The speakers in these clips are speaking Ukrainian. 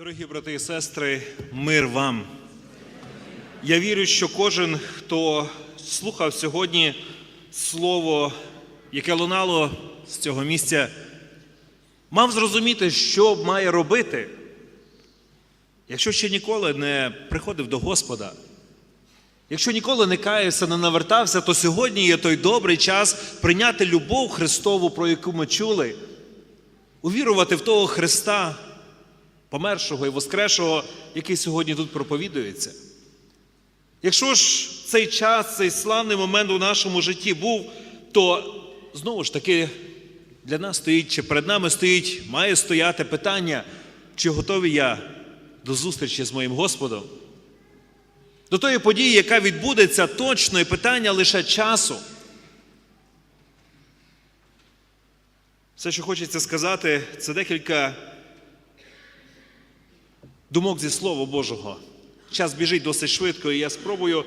Дорогі брати і сестри, мир вам. Я вірю, що кожен, хто слухав сьогодні слово, яке лунало з цього місця, мав зрозуміти, що має робити, якщо ще ніколи не приходив до Господа. Якщо ніколи не каявся, не навертався, то сьогодні є той добрий час прийняти любов Христову, про яку ми чули, увірувати в того Христа, помершого і воскресшого, який сьогодні тут проповідується. Якщо ж цей час, цей славний момент у нашому житті був, то знову ж таки для нас стоїть, чи перед нами стоїть, має стояти питання, чи готовий я до зустрічі з моїм Господом. До тої події, яка відбудеться точно, і питання лише часу. Все, що хочеться сказати, це декілька думок зі Слова Божого. Час біжить досить швидко, і я спробую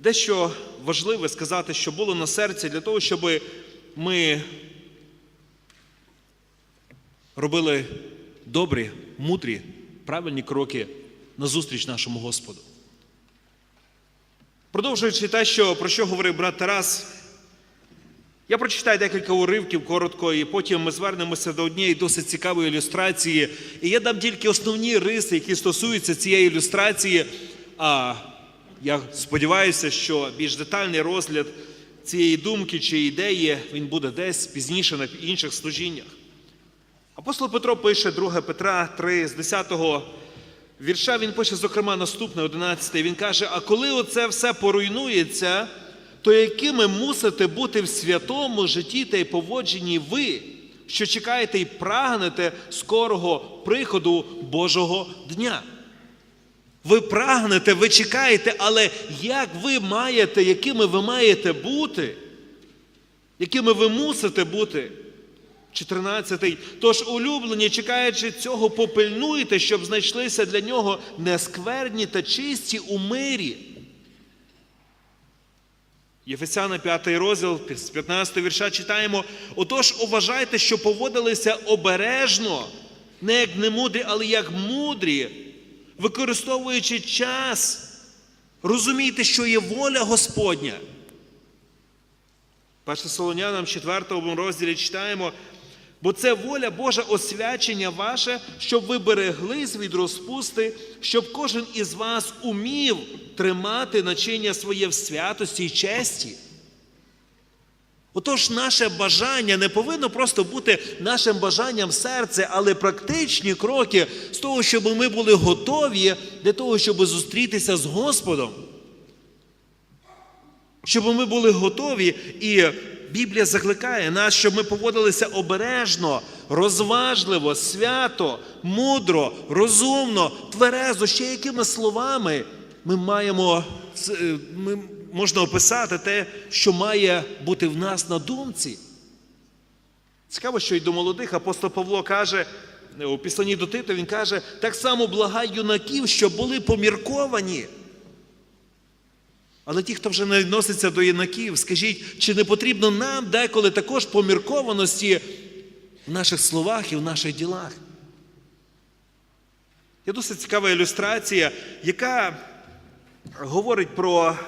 дещо важливе сказати, що було на серці, для того, щоб ми робили добрі, мудрі, правильні кроки на зустріч нашому Господу. Продовжуючи те, що, про що говорив брат Тарас, я прочитаю декілька уривків коротко, і потім ми звернемося до однієї досить цікавої ілюстрації. І я дам тільки основні риси, які стосуються цієї ілюстрації. А я сподіваюся, що більш детальний розгляд цієї думки чи ідеї він буде десь пізніше на інших служіннях. Апостол Петро пише 2 Петра 3 з 10 вірша, він пише, зокрема, наступне, 11. Він каже: А коли оце все поруйнується, то якими мусите бути в святому житті та й поводженні ви, що чекаєте і прагнете скорого приходу Божого дня? Ви прагнете, ви чекаєте, але як ви маєте, якими ви маєте бути, якими ви мусите бути? 14. Тож, улюблені, чекаючи цього, попильнуйте, щоб знайшлися для нього нескверні та чисті у мирі. Єфесяна 5 розділ з 15 вірша читаємо: Отож, уважайте, що поводилися обережно, не як немудрі, але як мудрі, використовуючи час. Розумійте, що є воля Господня. Перше Солонянам 4 розділі читаємо, бо це воля Божа освячення ваше, щоб ви береглись від розпусти, щоб кожен із вас умів тримати начиння своє в святості і честі. Отож, наше бажання не повинно просто бути нашим бажанням серця, але практичні кроки з того, щоб ми були готові для того, щоб зустрітися з Господом. Щоб ми були готові, і Біблія закликає нас, щоб ми поводилися обережно, розважливо, свято, мудро, розумно, тверезо, ще якими словами ми маємо, ми можна описати те, що має бути в нас на думці. Цікаво, що й до молодих апостол Павло каже у післанні до Тита, він каже, так само благай юнаків, щоб були помірковані. Але ті, хто вже не відноситься до юнаків, скажіть, чи не потрібно нам деколи також поміркованості в наших словах і в наших ділах? Є досить цікава ілюстрація, яка говорить про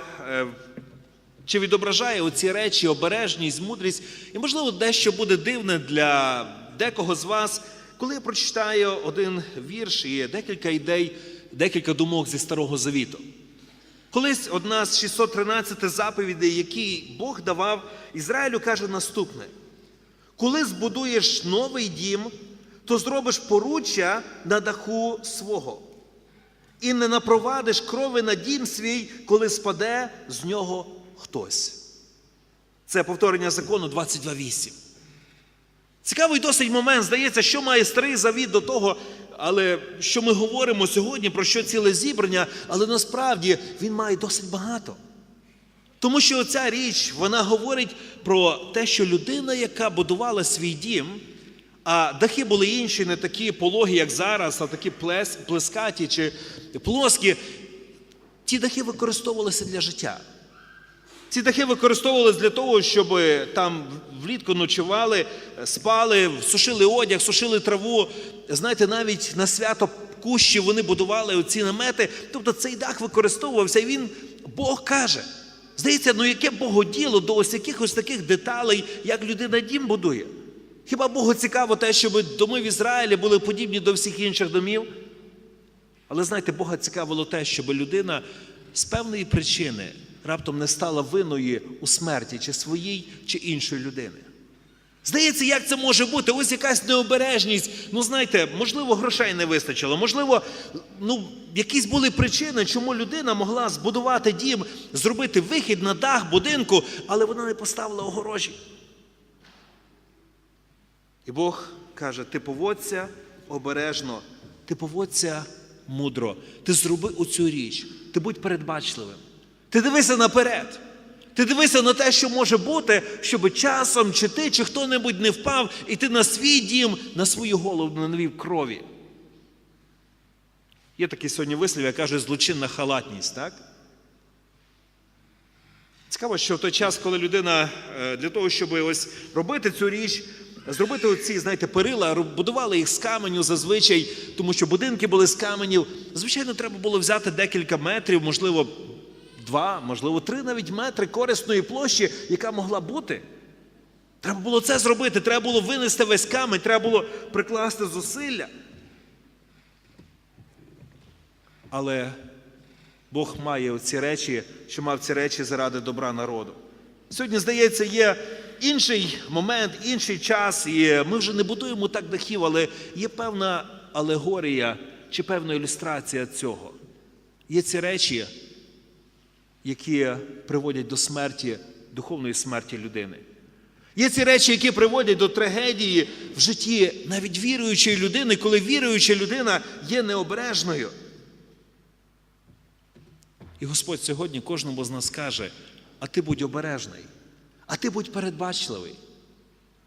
чи відображає оці речі, обережність, мудрість. І, можливо, дещо буде дивне для декого з вас, коли я прочитаю один вірш і декілька ідей, декілька думок зі Старого Завіту. Колись одна з 613 заповідей, які Бог давав Ізраїлю, каже наступне: коли збудуєш новий дім, то зробиш поруччя на даху свого, і не напровадиш крови на дім свій, коли спаде з нього хтось. Це повторення закону 22.8. Цікавий досить момент, здається, що має старий завіт до того, але що ми говоримо сьогодні, про що ціле зібрання, але насправді він має досить багато. Тому що ця річ, вона говорить про те, що людина, яка будувала свій дім, а дахи були інші, не такі пологі, як зараз, а такі плес, плескаті чи плоскі, ті дахи використовувалися для життя. Ці дахи використовувалися для того, щоб там влітку ночували, спали, сушили одяг, сушили траву. Знаєте, навіть на свято кущі, вони будували оці намети. Тобто цей дах використовувався, і він, Бог каже. Здається, ну яке Богоділо до ось якихось таких деталей, як людина дім будує? Хіба Богу цікаво те, щоб доми в Ізраїлі були подібні до всіх інших домів? Але знаєте, Бога цікавило те, щоб людина з певної причини раптом не стала виною у смерті чи своїй, чи іншої людини. Здається, як це може бути? Ось якась необережність. Ну, знаєте, можливо, грошей не вистачило, можливо, ну, якісь були причини, чому людина могла збудувати дім, зробити вихід на дах будинку, але вона не поставила огорожі. І Бог каже: ти поводься обережно, ти поводься мудро, ти зроби оцю річ, ти будь передбачливим. Ти дивися наперед. Ти дивися на те, що може бути, щоб часом чи ти, чи хто-небудь не впав, і ти на свій дім, на свою голову навів крові. Є такий сьогодні вислів, я кажу, злочинна халатність, так? Цікаво, що в той час, коли людина е, для того, щоб ось робити цю річ, зробити оці, знаєте, перила, будували їх з каменю зазвичай, тому що будинки були з каменів. Звичайно, треба було взяти декілька метрів, можливо, два, можливо, три навіть метри корисної площі, яка могла бути. Треба було це зробити, треба було винести весь камень, треба було прикласти зусилля. Але Бог має ці речі, що мав ці речі заради добра народу. Сьогодні, здається, є інший момент, інший час, і ми вже не будуємо так дахів, але є певна алегорія чи певна ілюстрація цього. Є ці речі, які приводять до смерті, духовної смерті людини. Є ці речі, які приводять до трагедії в житті навіть віруючої людини, коли віруюча людина є необережною. І Господь сьогодні кожному з нас каже: а ти будь обережний, а ти будь передбачливий.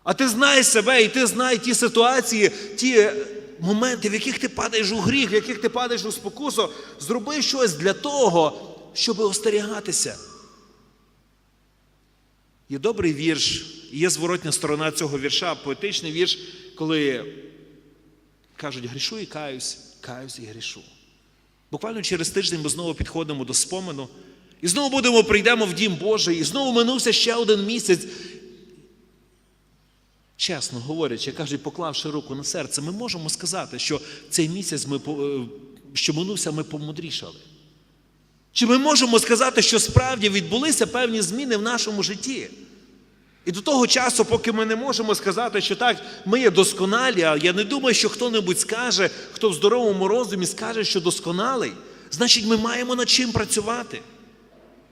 А ти знай себе, і ти знай ті ситуації, ті моменти, в яких ти падаєш у гріх, в яких ти падаєш у спокусу. Зроби щось для того, щоб остерігатися. Є добрий вірш, є зворотня сторона цього вірша, поетичний вірш, коли кажуть, грішу і каюсь, каюсь і грішу. Буквально через тиждень ми знову підходимо до спомену, і знову будемо прийдемо в Дім Божий, і знову минувся ще один місяць. Чесно говорячи, кажуть, поклавши руку на серце, ми можемо сказати, що цей місяць ми, е, що минувся, ми помудрішали. Чи ми можемо сказати, що справді відбулися певні зміни в нашому житті? І до того часу, поки ми не можемо сказати, що так, ми є досконалі, а я не думаю, що хто-небудь скаже, хто в здоровому розумі скаже, що досконалий, значить, ми маємо над чим працювати.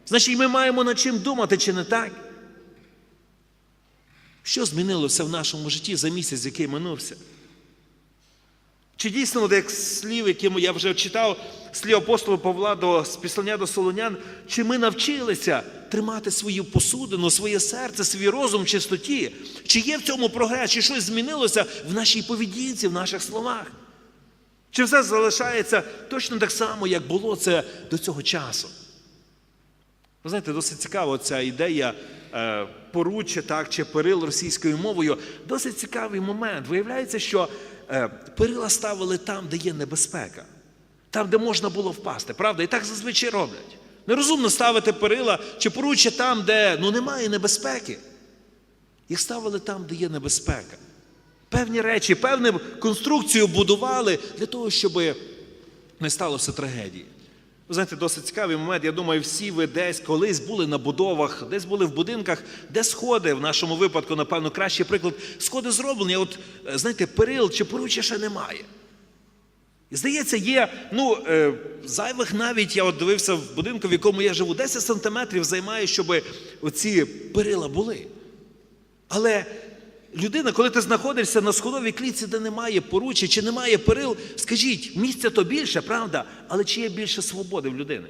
Значить, ми маємо над чим думати, чи не так? Що змінилося в нашому житті за місяць, який минувся? Чи дійсно, от як слів, які я вже читав, слів апостола Павла до післання до Солонян, чи ми навчилися тримати свою посудину, своє серце, свій розум в чистоті? Чи є в цьому прогрес, чи щось змінилося в нашій поведінці, в наших словах? Чи все залишається точно так само, як було це до цього часу? Ви знаєте, досить цікава ця ідея е, поруччя так, чи перил російською мовою. Досить цікавий момент. Виявляється, що е, перила ставили там, де є небезпека, там, де можна було впасти. Правда? І так зазвичай роблять. Нерозумно ставити перила чи поруччя там, де ну, немає небезпеки. Їх ставили там, де є небезпека. Певні речі, певну конструкцію будували для того, щоб не сталося трагедії. Ви знаєте, досить цікавий момент. Я думаю, всі ви десь колись були на будовах, десь були в будинках, де сходи, в нашому випадку, напевно, кращий приклад, сходи зроблені, от, е, знаєте, перил чи поруччя ще немає. І здається, є, ну, е, зайвих навіть, я от дивився в будинку, в якому я живу, 10 сантиметрів займає, щоб оці перила були. Але людина, коли ти знаходишся на сходовій клітці, де немає поруччя, чи немає перил, скажіть, місця то більше, правда, але чи є більше свободи в людини?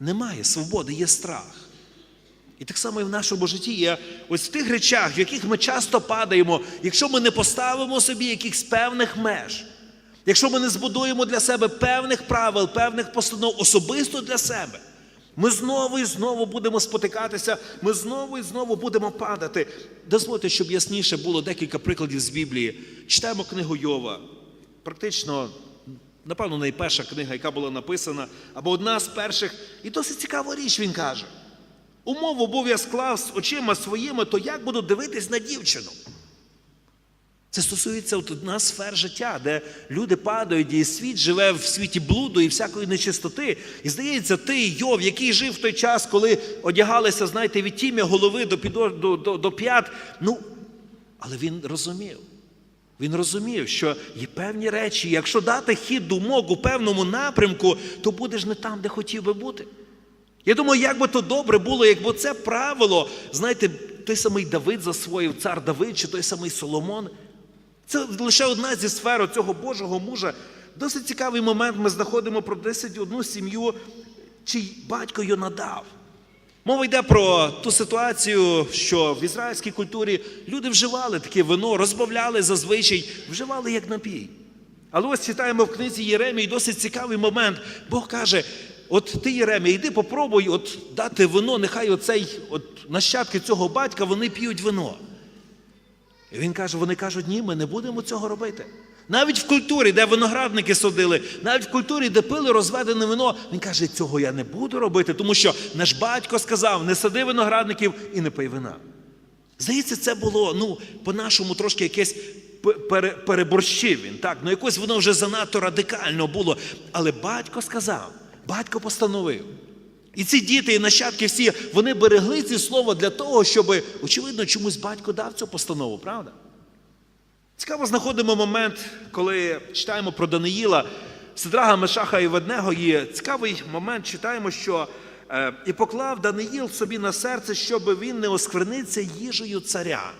Немає свободи, є страх. І так само і в нашому житті є ось в тих речах, в яких ми часто падаємо, якщо ми не поставимо собі якихось певних меж, якщо ми не збудуємо для себе певних правил, певних постанов особисто для себе, ми знову і знову будемо спотикатися, ми знову і знову будемо падати. Дозвольте, щоб ясніше було декілька прикладів з Біблії. Читаємо книгу Йова. Практично Напевно, найперша книга, яка була написана, або одна з перших. І досить цікава річ він каже. Умову був я склав з очима своїми, то як буду дивитись на дівчину? Це стосується от одна сфер життя, де люди падають, і світ живе в світі блуду і всякої нечистоти. І здається, ти, Йов, який жив в той час, коли одягалися, знаєте, від тім'я голови до, підо, до, до, до п'ят. Ну, але він розумів. Він розумів, що є певні речі, якщо дати хід думок у певному напрямку, то будеш не там, де хотів би бути. Я думаю, як би то добре було, якби це правило, знаєте, той самий Давид засвоїв, цар Давид, чи той самий Соломон. Це лише одна зі сфер цього Божого мужа. Досить цікавий момент. Ми знаходимо про 10 сім'ю, чий батько Йонадав. Мова йде про ту ситуацію, що в ізраїльській культурі люди вживали таке вино, розбавляли зазвичай, вживали як напій. Але ось читаємо в книзі Єремії досить цікавий момент. Бог каже: от ти, Єремія, йди попробуй от дати вино, нехай оцей от нащадки цього батька вони п'ють вино. І він каже: вони кажуть, ні, ми не будемо цього робити. Навіть в культурі, де виноградники садили, навіть в культурі, де пили розведене вино, він каже, цього я не буду робити, тому що наш батько сказав, не сади виноградників і не пий вина. Здається, це було, ну, по-нашому трошки якесь переборщив він. Так, ну якось воно вже занадто радикально було. Але батько сказав, батько постановив. І ці діти і нащадки всі, вони берегли ці слова для того, щоб, очевидно, чомусь батько дав цю постанову, правда? Цікаво знаходимо момент, коли читаємо про Даниїла, Сидрага, Мешаха і Веднего. І цікавий момент читаємо, що е, і поклав Даниїл собі на серце, щоб він не осквернився їжею царя.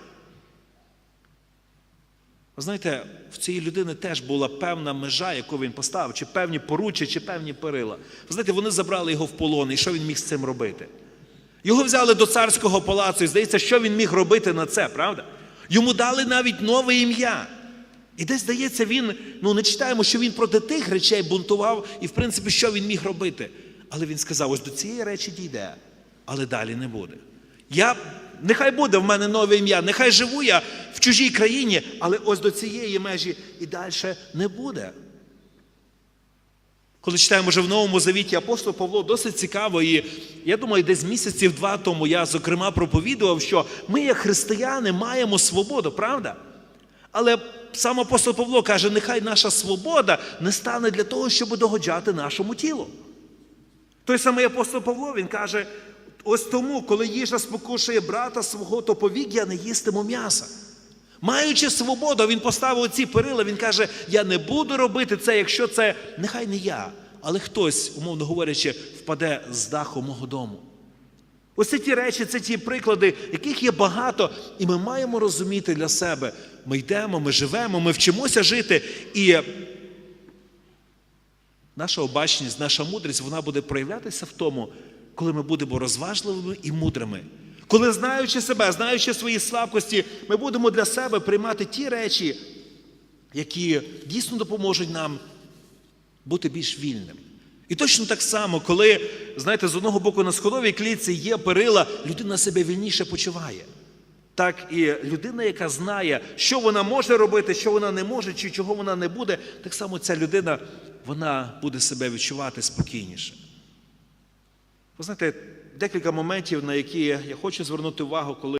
Ви знаєте, в цієї людини теж була певна межа, яку він поставив, чи певні поруччя, чи певні перила. Ви знаєте, вони забрали його в полон, і що він міг з цим робити? Його взяли до царського палацу, і здається, що він міг робити на це, правда? Йому дали навіть нове ім'я. І десь здається, він, ну не читаємо, що він проти тих речей бунтував, і в принципі, що він міг робити. Але він сказав: ось до цієї речі дійде, але далі не буде. Я, нехай буде в мене нове ім'я, нехай живу я в чужій країні, але ось до цієї межі і далі не буде. Коли читаємо вже в Новому Завіті апостол Павло досить цікаво, і я думаю, десь місяців два тому я, зокрема, проповідував, що ми, як християни, маємо свободу, правда? Але сам апостол Павло каже, нехай наша свобода не стане для того, щоб догоджати нашому тілу. Той самий апостол Павло він каже: ось тому, коли їжа спокушує брата свого, то повік я не їстиму м'яса. Маючи свободу, він поставив ці перила, він каже: Я не буду робити це, якщо це нехай не я, але хтось, умовно говорячи, впаде з даху мого дому. Ось ті речі, це ті приклади, яких є багато, і ми маємо розуміти для себе. Ми йдемо, ми живемо, ми вчимося жити. І наша обачність, наша мудрість, вона буде проявлятися в тому, коли ми будемо розважливими і мудрими. Коли, знаючи себе, знаючи свої слабкості, ми будемо для себе приймати ті речі, які дійсно допоможуть нам бути більш вільним. І точно так само, коли, знаєте, з одного боку на сходовій клітці є перила, людина себе вільніше почуває. Так і людина, яка знає, що вона може робити, що вона не може, чи чого вона не буде, так само ця людина вона буде себе відчувати спокійніше. Ви знаєте, декілька моментів, на які я хочу звернути увагу, коли.